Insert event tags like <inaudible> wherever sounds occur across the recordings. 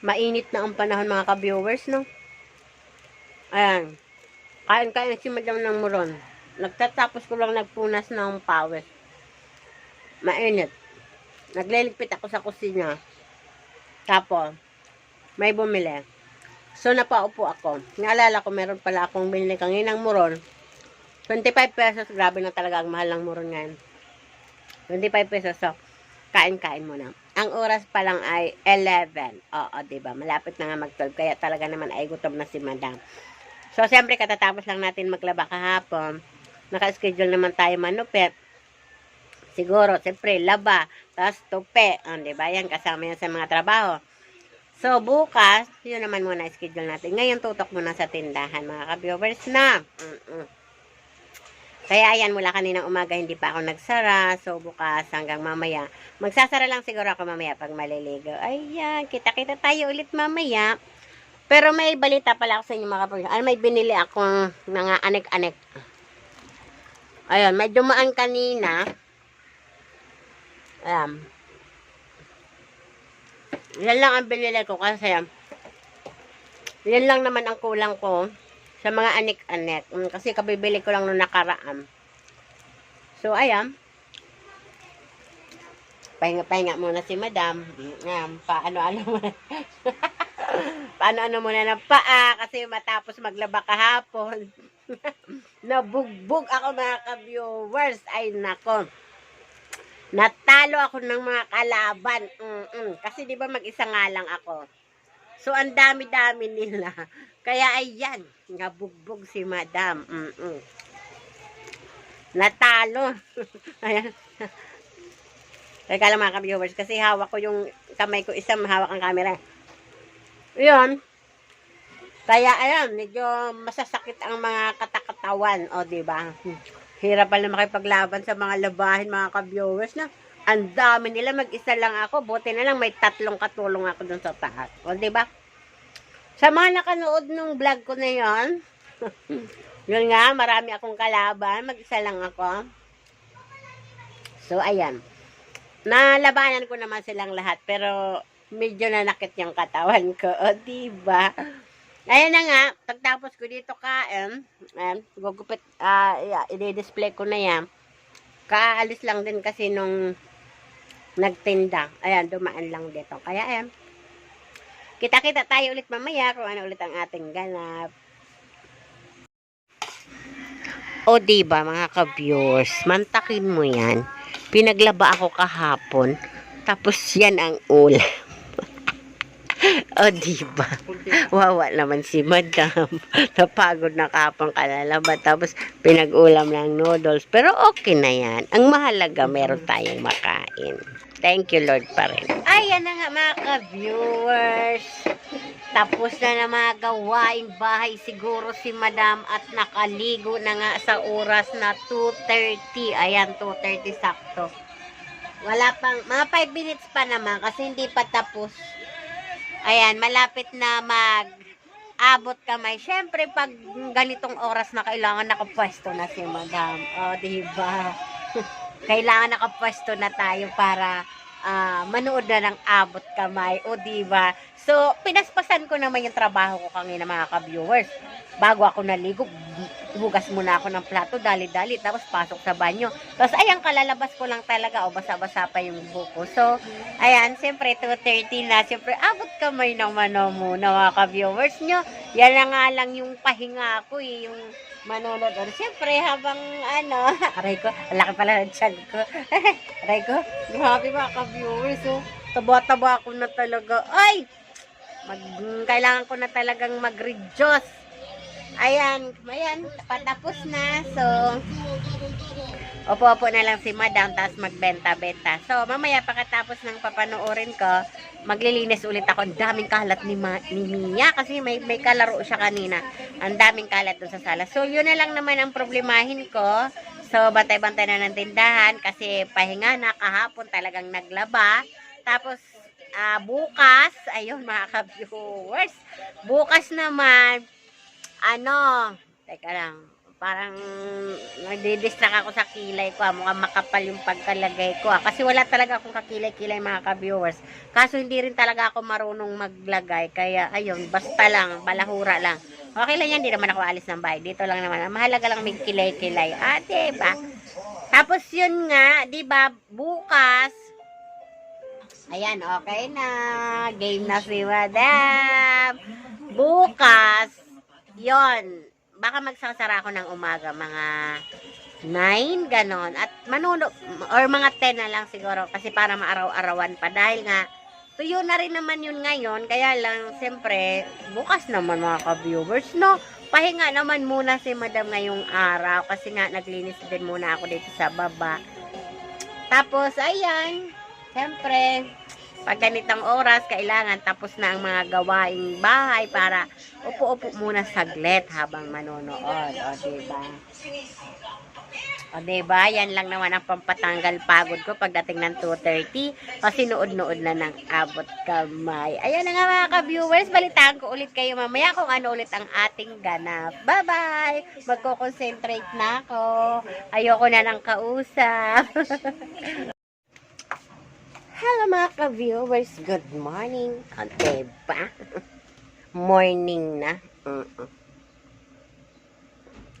Mainit na ang panahon mga ka-viewers, no? Ayan. Kain-kain si Madam ng muron. Nagtatapos ko lang nagpunas ng pawis. Mainit. Nagliligpit ako sa kusina. Tapos, may bumili. So, napaupo ako. Naalala ko, meron pala akong binili kanginang muron. 25 pesos. Grabe na talaga ang mahal ng muron ngayon. 25 pesos. So, kain-kain muna. Ang oras pa lang ay 11. Oo, di ba? Malapit na nga mag-12. Kaya talaga naman ay gutom na si madam. So, siyempre, katatapos lang natin maglaba kahapon. Naka-schedule naman tayo manupit. Siguro, siyempre, laba. Tapos, tupe. Di ba? Yan, kasama yan sa mga trabaho. So, bukas, yun naman muna schedule natin. Ngayon, tutok muna sa tindahan, mga ka-viewers na. Mm-mm. Kaya ayan, mula kaninang umaga hindi pa ako nagsara. So, bukas hanggang mamaya. Magsasara lang siguro ako mamaya pag maliligo. Ayan, kita-kita tayo ulit mamaya. Pero may balita pala ako sa inyo mga kapag. Ano, may binili akong mga anek-anek. Ayun, may dumaan kanina. Ayan. Yan lang ang binili ko kasi yan lang naman ang kulang ko sa mga anik-anek. Mm, Kasi kabibili ko lang nung nakaraan. So, ayan. Pahinga-pahinga muna si madam. Ayan, paano-ano muna. <laughs> paano-ano muna ng paa kasi matapos maglaba kahapon. <laughs> Nabugbog ako mga ka-viewers. Ay, nako. Natalo ako ng mga kalaban. Mm-mm. Kasi di ba mag-isa nga lang ako. So, ang dami-dami nila. <laughs> Kaya ayan, nabugbog si madam. Mm-mm. Natalo. <laughs> ayan. Teka lang mga ka-viewers, kasi hawak ko yung kamay ko, isang hawak ang camera. Yun. Kaya ayan, medyo masasakit ang mga katakatawan. O, di ba? Hirap pala makipaglaban sa mga labahin, mga ka-viewers na. Ang dami nila, mag-isa lang ako. Buti na lang may tatlong katulong ako dun sa taas. O, di ba? Sa mga nakanood nung vlog ko na yon, <laughs> yun nga, marami akong kalaban. Mag-isa lang ako. So, ayan. Nalabanan ko naman silang lahat. Pero, medyo nanakit yung katawan ko. <laughs> O, diba? Ayan na nga. Pagtapos ko dito kain, ayan, gugupit, ah, yeah, i-display ko na yan. Kaalis lang din kasi nung nagtinda. Ayan, dumaan lang dito. Kaya, ayan. Kita-kita tayo ulit mamaya kung ano ulit ang ating ganap. O diba mga ka-viewers, mantakin mo yan. Pinaglaba ako kahapon, tapos yan ang ulam. <laughs> o diba? Wawa naman si madam. <laughs> Napagod na kapang kalalaba, tapos pinag-ulam ng noodles. Pero okay na yan. Ang mahalaga, meron tayong makain. Thank you Lord pa rin. Ayan na nga mga ka-viewers. Tapos na na mga gawaing bahay siguro si madam at nakaligo na nga sa oras na 2.30. Ayan, 2.30 sakto. Wala pang, mga 5 minutes pa naman kasi hindi pa tapos. Ayan, malapit na mag abot kamay. Siyempre, pag ganitong oras na kailangan nakapwesto na si madam. O, diba? <laughs> kailangan nakapwesto na tayo para ah, manood na ng abot kamay. O, diba? So, pinaspasan ko naman yung trabaho ko kanina mga ka-viewers. Bago ako naligo, hugas muna ako ng plato, dali-dali, tapos pasok sa banyo. Tapos, ayan, kalalabas ko lang talaga, o basa-basa pa yung buko. So, ayan, siyempre, 2.30 na, siyempre, abot kamay naman o muna mga ka-viewers nyo. Yan na nga lang yung pahinga ko, eh, yung manonood. Or, siyempre, habang, ano, <laughs> aray ko, laki pala ng tiyan ko. <laughs> aray ko, grabe mga ka-viewers, oh. Taba-taba ako na talaga. Ay! Mag, kailangan ko na talagang mag-reduce. Ayan, ayan, patapos na. So, opo-opo na lang si madam, tapos magbenta-benta. So, mamaya pagkatapos ng papanoorin ko, maglilinis ulit ako. Ang daming kalat ni, Ma, ni Mia kasi may, may kalaro siya kanina. Ang daming kalat doon sa sala. So, yun na lang naman ang problemahin ko. So, bantay-bantay na ng tindahan kasi pahinga na kahapon talagang naglaba. Tapos, ah, bukas, ayun mga ka-viewers, bukas naman, ano, teka lang, Parang nagdidistract ako sa kilay ko. ah. Mukhang makapal yung pagkalagay ko. ah. Kasi wala talaga akong kakilay-kilay mga ka-viewers. Kaso hindi rin talaga ako marunong maglagay. Kaya ayun, basta lang, balahura lang. Okay lang yan, hindi naman ako alis ng bahay. Dito lang naman. Mahalaga lang may kilay-kilay. Ah, diba? Tapos yun nga, di ba, bukas, ayan, okay na. Game na si Madam. Bukas, yon baka magsasara ako ng umaga, mga 9, ganon. At manuno, or mga 10 na lang siguro, kasi para maaraw-arawan pa. Dahil nga, tuyo na rin naman yun ngayon, kaya lang, siyempre, bukas naman mga ka-viewers, no? Pahinga naman muna si Madam ngayong araw, kasi nga, naglinis din muna ako dito sa baba. Tapos, ayan, siyempre, pag ganitong oras, kailangan tapos na ang mga gawaing bahay para upo-upo muna saglit habang manonood. O, diba? O, diba? Yan lang naman ang pampatanggal pagod ko pagdating ng 2.30 kasi nood-nood na ng abot kamay. Ayan na nga mga ka-viewers, balitaan ko ulit kayo mamaya kung ano ulit ang ating ganap. Bye-bye! Magko-concentrate na ako. Ayoko na ng kausap. <laughs> Hello mga ka-viewers, good morning. O, diba? <laughs> Morning na.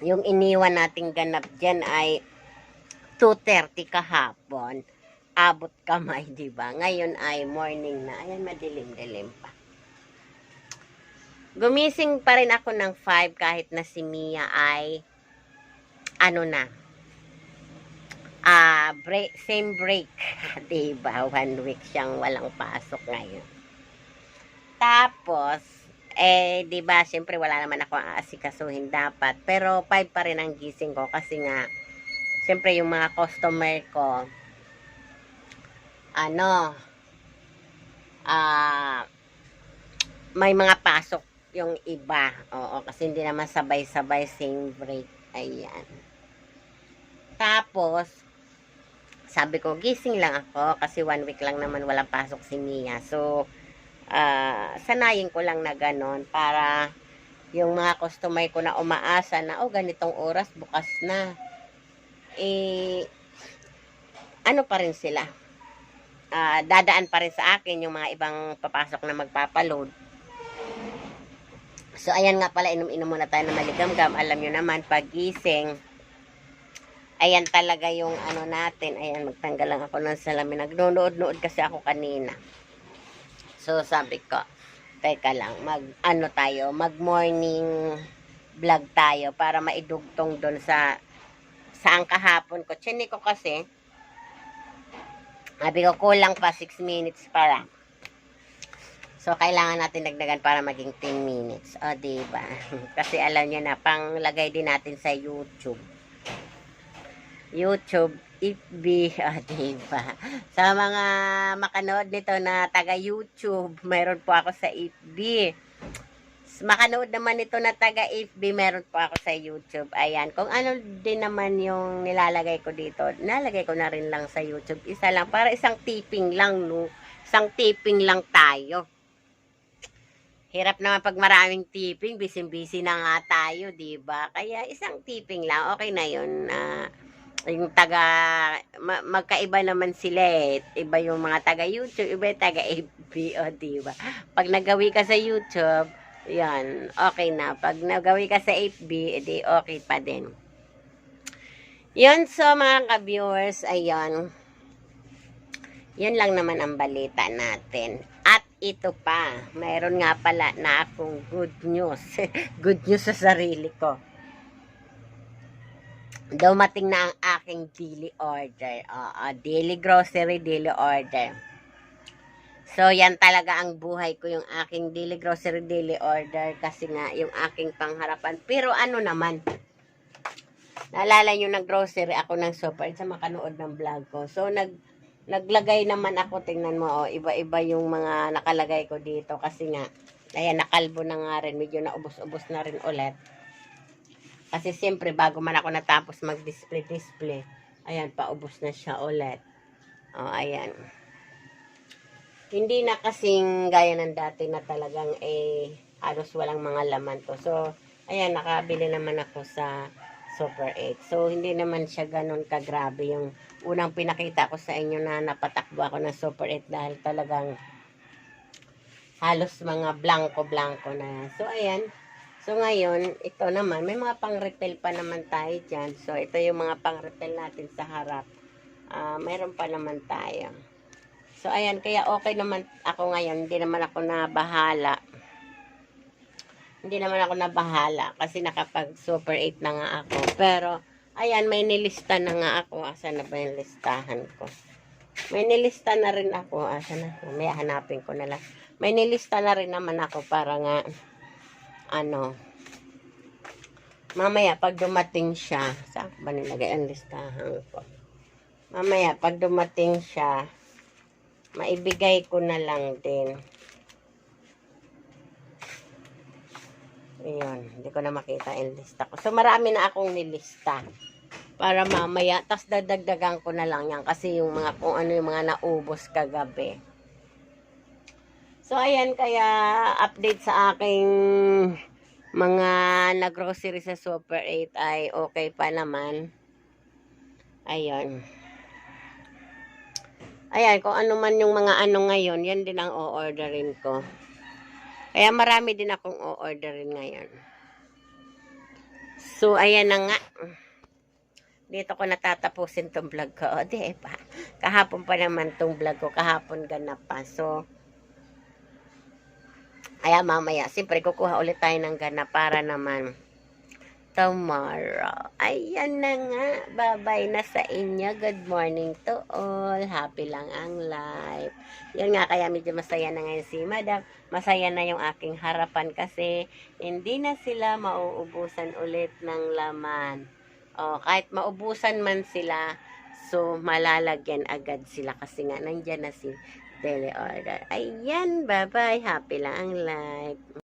Yung iniwan nating ganap dyan ay 2.30 kahapon. Abot kamay, <laughs> ba? Ngayon ay morning na. Ayan, madilim-dilim pa. Gumising pa rin ako ng 5 kahit na si Mia ay ano na, ah break, same break. <laughs> diba? One week siyang walang pasok ngayon. Tapos, eh, di ba, siyempre wala naman ako aasikasuhin dapat. Pero 5 pa rin ang gising ko kasi nga, siyempre yung mga customer ko, ano, ah, may mga pasok yung iba. Oo, kasi hindi naman sabay-sabay same break. Ayan. Tapos, sabi ko, gising lang ako kasi one week lang naman walang pasok si Mia. So, ah sanayin ko lang na ganon para yung mga customer ko na umaasa na, oh, ganitong oras, bukas na. Eh, ano pa rin sila? Ah, dadaan pa rin sa akin yung mga ibang papasok na magpapaload. So, ayan nga pala, inom-inom muna tayo ng maligamgam. Alam nyo naman, pagising, ayan talaga yung ano natin. Ayan, magtanggal lang ako ng salamin. Nagnonood-nood kasi ako kanina. So, sabi ko, teka lang, mag, ano tayo, mag morning vlog tayo para maidugtong doon sa saan kahapon ko. Chine ko kasi, sabi ko, kulang pa 6 minutes para. So, kailangan natin dagdagan para maging 10 minutes. O, diba? <laughs> kasi alam niyo na, panglagay din natin sa YouTube. YouTube, FB, o, <laughs> diba? Sa mga makanood nito na taga YouTube, mayroon po ako sa FB. Makanood naman ito na taga FB, meron po ako sa YouTube. Ayan, kung ano din naman yung nilalagay ko dito, nilalagay ko na rin lang sa YouTube. Isa lang, para isang tipping lang, no? Isang tipping lang tayo. Hirap naman pag maraming tipping, busy-busy na nga tayo, di ba? Kaya isang tipping lang, okay na yun. Ah, yung taga, ma- magkaiba naman sila eh. Iba yung mga taga YouTube, iba yung taga FB, o di ba? Pag nagawi ka sa YouTube, yan, okay na. Pag nagawi ka sa FB, edi okay pa din. Yun, so mga ka-viewers, ayun. Yun lang naman ang balita natin. At ito pa, mayroon nga pala na akong good news. <laughs> good news sa sarili ko. Dumating na ang aking daily order. Oo, daily grocery, daily order. So, yan talaga ang buhay ko, yung aking daily grocery, daily order. Kasi nga, yung aking pangharapan. Pero ano naman, naalala nyo ng grocery ako ng super sa makanood ng vlog ko. So, nag, naglagay naman ako, tingnan mo, oh, iba-iba yung mga nakalagay ko dito. Kasi nga, ayan, nakalbo na nga rin. Medyo naubos-ubos na rin ulit. Kasi siyempre, bago man ako natapos mag-display-display, ayan, paubos na siya ulit. O, ayan. Hindi na kasing gaya ng dati na talagang eh, halos walang mga laman to. So, ayan, nakabili naman ako sa Super 8. So, hindi naman siya ganun kagrabe yung unang pinakita ko sa inyo na napatakbo ako ng Super 8 dahil talagang halos mga blanco-blanco na. So, ayan. So, ngayon, ito naman, may mga pang-repel pa naman tayo dyan. So, ito yung mga pang-repel natin sa harap. Ah, mayroon pa naman tayo. So, ayan, kaya okay naman ako ngayon. Hindi naman ako nabahala. Hindi naman ako nabahala kasi nakapag Super 8 na nga ako. Pero, ayan, may nilista na nga ako. Asa na ba yung listahan ko? May nilista na rin ako. Asa na? May hanapin ko na lang. May nilista na rin naman ako para nga, ano, mamaya pag dumating siya, saan ba nilagay ang listahan ko? Mamaya pag dumating siya, maibigay ko na lang din. Ayun, hindi ko na makita yung lista ko. So, marami na akong nilista. Para mamaya, tas dadagdagan ko na lang yan. Kasi yung mga, kung ano yung mga naubos kagabi. So, ayan, kaya update sa aking mga nag-grocery sa Super 8 ay okay pa naman. Ayun. Ayan, kung ano man yung mga ano ngayon, yan din ang o-orderin ko. Kaya marami din akong o-orderin ngayon. So, ayan na nga. Dito ko natatapusin tong vlog ko. O, di ba? Kahapon pa naman tong vlog ko. Kahapon ganap pa. So, kaya mamaya, siyempre kukuha ulit tayo ng gana para naman tomorrow. Ayan na nga. Bye-bye na sa inyo. Good morning to all. Happy lang ang life. Yun nga, kaya medyo masaya na ngayon si Madam. Masaya na yung aking harapan kasi hindi na sila mauubusan ulit ng laman. O, kahit maubusan man sila, so malalagyan agad sila kasi nga nandyan na si Daily Order. Ayan, bye-bye. Happy lang ang life.